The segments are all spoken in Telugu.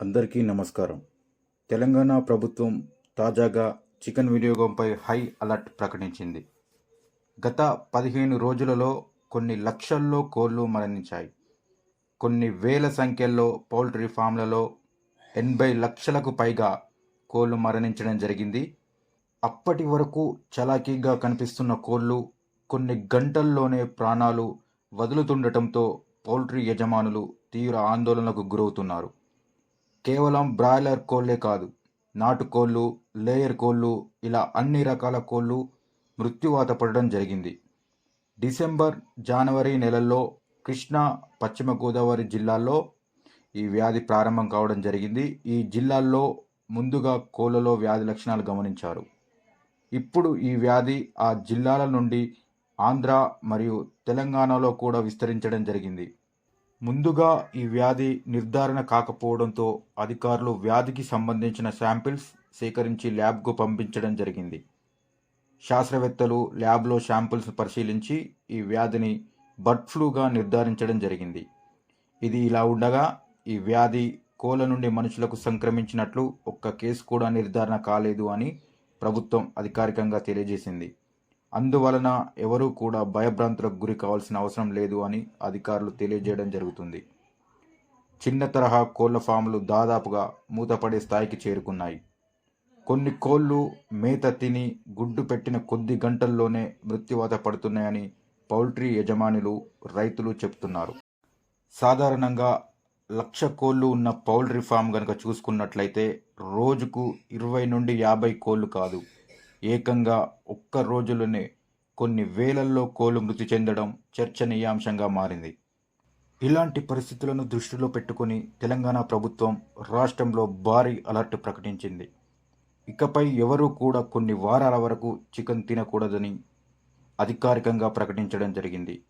అందరికీ నమస్కారం. తెలంగాణ ప్రభుత్వం తాజాగా చికెన్ వినియోగంపై హై అలర్ట్ ప్రకటించింది. గత పదిహేను రోజులలో కొన్ని లక్షల్లో కోళ్ళు మరణించాయి. కొన్ని వేల సంఖ్యల్లో పౌల్ట్రీ ఫామ్లలో ఎనభై లక్షలకు పైగా కోళ్ళు మరణించడం జరిగింది. అప్పటి వరకు చలాకీగా కనిపిస్తున్న కోళ్ళు కొన్ని గంటల్లోనే ప్రాణాలు వదులుతుండటంతో పౌల్ట్రీ యజమానులు తీవ్ర ఆందోళనకు గురవుతున్నారు. కేవలం బ్రాయిలర్ కోళ్ళే కాదు నాటుకోళ్ళు లేయర్ కోళ్ళు ఇలా అన్ని రకాల కోళ్ళు మృత్యువాత పడడం జరిగింది. డిసెంబర్ జనవరి నెలల్లో కృష్ణా పశ్చిమ గోదావరి జిల్లాల్లో ఈ వ్యాధి ప్రారంభం కావడం జరిగింది. ఈ జిల్లాల్లో ముందుగా కోళ్ళలో వ్యాధి లక్షణాలు గమనించారు. ఇప్పుడు ఈ వ్యాధి ఆ జిల్లాల నుండి ఆంధ్ర మరియు తెలంగాణలో కూడా విస్తరించడం జరిగింది. ముందుగా ఈ వ్యాధి నిర్ధారణ కాకపోవడంతో అధికారులు వ్యాధికి సంబంధించిన శాంపిల్స్ సేకరించి ల్యాబ్కు పంపించడం జరిగింది. శాస్త్రవేత్తలు ల్యాబ్లో శాంపిల్స్ పరిశీలించి ఈ వ్యాధిని బర్డ్ ఫ్లూగా నిర్ధారించడం జరిగింది. ఇది ఇలా ఉండగా ఈ వ్యాధి కోళ్ళ నుండి మనుషులకు సంక్రమించినట్లు ఒక్క కేసు కూడా నిర్ధారణ కాలేదు అని ప్రభుత్వం అధికారికంగా తెలియజేసింది. అందువలన ఎవరూ కూడా భయభ్రాంతులకు గురి కావాల్సిన అవసరం లేదు అని అధికారులు తెలియజేయడం జరుగుతుంది. చిన్న తరహా కోళ్ళ ఫాములు దాదాపుగా మూతపడే స్థాయికి చేరుకున్నాయి. కొన్ని కోళ్ళు మేత తిని గుడ్డు పెట్టిన కొద్ది గంటల్లోనే మృత్యువాత పడుతున్నాయని పౌల్ట్రీ యజమానులు రైతులు చెప్తున్నారు సాధారణంగా లక్ష కోళ్ళు ఉన్న పౌల్ట్రీ ఫామ్ కనుక చూసుకున్నట్లయితే రోజుకు ఇరవై నుండి యాభై కోళ్ళు కాదు. ఏకంగా ఒక్క రోజులోనే కొన్ని వేలల్లో కోలు మృతి చెందడం చర్చనీయాంశంగా మారింది. ఇలాంటి పరిస్థితులను దృష్టిలో పెట్టుకుని తెలంగాణ ప్రభుత్వం రాష్ట్రంలో భారీ అలర్ట్ ప్రకటించింది. ఇకపై ఎవరూ కూడా కొన్ని వారాల వరకు చికెన్ తినకూడదని అధికారికంగా ప్రకటించడం జరిగింది.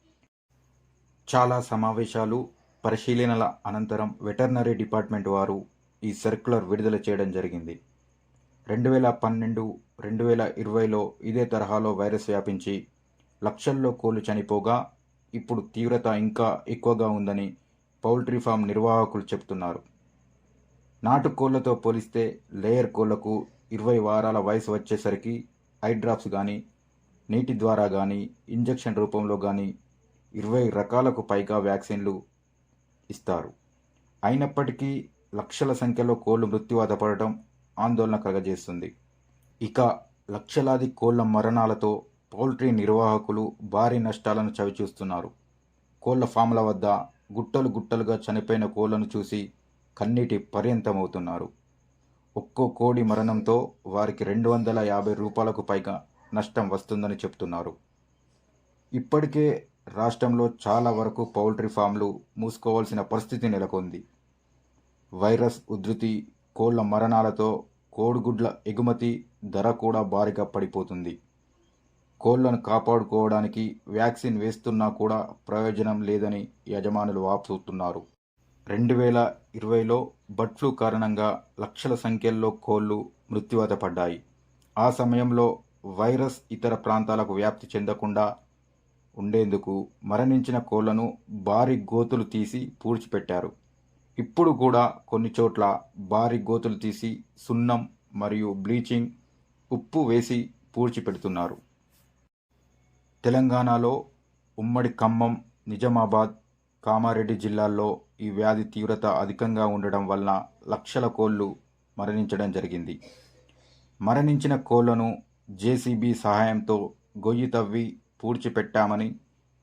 చాలా సమావేశాలు పరిశీలనల అనంతరం వెటర్నరీ డిపార్ట్మెంట్ వారు ఈ సర్క్యులర్ విడుదల చేయడం జరిగింది. రెండు వేల పన్నెండు రెండు వేల ఇరవైలో ఇదే తరహాలో వైరస్ వ్యాపించి లక్షల్లో కోళ్ళు చనిపోగా ఇప్పుడు తీవ్రత ఇంకా ఎక్కువగా ఉందని పౌల్ట్రీ ఫామ్ నిర్వాహకులు చెబుతున్నారు. నాటు కోళ్ళతో పోలిస్తే లేయర్ కోళ్ళకు ఇరవై వారాల వయసు వచ్చేసరికి ఐ డ్రాప్స్ కానీ నీటి ద్వారా కానీ ఇంజెక్షన్ రూపంలో కానీ ఇరవై రకాలకు పైగా వ్యాక్సిన్లు ఇస్తారు. అయినప్పటికీ లక్షల సంఖ్యలో కోళ్ళు మృత్యువాత పడటం ఆందోళన కలగజేస్తుంది. ఇక లక్షలాది కోళ్ళ మరణాలతో పౌల్ట్రీ నిర్వాహకులు భారీ నష్టాలను చవిచూస్తున్నారు. కోళ్ళ ఫామ్ల వద్ద గుట్టలు గుట్టలుగా చనిపోయిన కోళ్ళను చూసి కన్నీటి పర్యంతమవుతున్నారు. ఒక్కో కోడి మరణంతో వారికి రెండు వందల యాభై రూపాయలకు పైగా నష్టం వస్తుందని చెప్తున్నారు. ఇప్పటికే రాష్ట్రంలో చాలా వరకు పౌల్ట్రీ ఫామ్లు మూసుకోవాల్సిన పరిస్థితి నెలకొంది. వైరస్ ఉధృతి కోళ్ళ మరణాలతో కోడిగుడ్ల ఎగుమతి ధర కూడా భారీగా పడిపోతుంది. కోళ్ళను కాపాడుకోవడానికి వ్యాక్సిన్ వేస్తున్నా కూడా ప్రయోజనం లేదని యజమానులు వాపుతున్నారు రెండు వేల ఇరవైలో బర్డ్ ఫ్లూ కారణంగా లక్షల సంఖ్యల్లో కోళ్ళు మృత్యువాత పడ్డాయి. ఆ సమయంలో వైరస్ ఇతర ప్రాంతాలకు వ్యాప్తి చెందకుండా ఉండేందుకు మరణించిన కోళ్ళను భారీ గోతులు తీసి పూడ్చిపెట్టారు. ఇప్పుడు కూడా కొన్ని చోట్ల భారీ గోతులు తీసి సున్నం మరియు బ్లీచింగ్ ఉప్పు వేసి పూడ్చిపెడుతున్నారు. తెలంగాణలో ఉమ్మడి ఖమ్మం నిజామాబాద్ కామారెడ్డి జిల్లాల్లో ఈ వ్యాధి తీవ్రత అధికంగా ఉండడం వలన లక్షల కోళ్ళు మరణించడం జరిగింది. మరణించిన కోళ్ళను జేసీబీ సహాయంతో గొయ్యి తవ్వి పూడ్చిపెట్టామని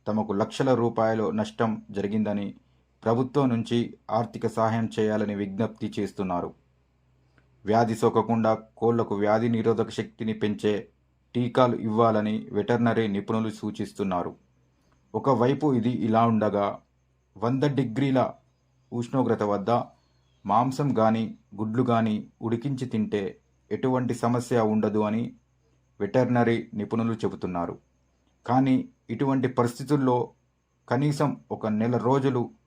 తమకు లక్షల రూపాయలు నష్టం జరిగిందని ప్రభుత్వం నుంచి ఆర్థిక సహాయం చేయాలని విజ్ఞప్తి చేస్తున్నారు. వ్యాధి సోకకుండా కోళ్ళకు వ్యాధి నిరోధక శక్తిని పెంచే టీకాలు ఇవ్వాలని వెటర్నరీ నిపుణులు సూచిస్తున్నారు. ఒకవైపు ఇది ఇలా ఉండగా వంద డిగ్రీల ఉష్ణోగ్రత వద్ద మాంసం కానీ గుడ్లు కానీ ఉడికించి తింటే ఎటువంటి సమస్య ఉండదు అని వెటర్నరీ నిపుణులు చెబుతున్నారు. కానీ ఇటువంటి పరిస్థితుల్లో కనీసం ఒక నెల రోజులు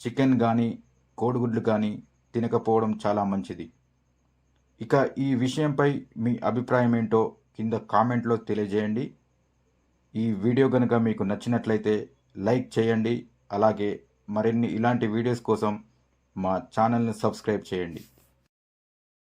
చికెన్ కానీ కోడిగుడ్లు కానీ తినకపోవడం చాలా మంచిది. ఇక ఈ విషయంపై మీ అభిప్రాయం ఏంటో కింద కామెంట్లో తెలియజేయండి. ఈ వీడియో కనుక మీకు నచ్చినట్లయితే లైక్ చేయండి. అలాగే మరిన్ని ఇలాంటి వీడియోస్ కోసం మా ఛానల్ని సబ్స్క్రైబ్ చేయండి.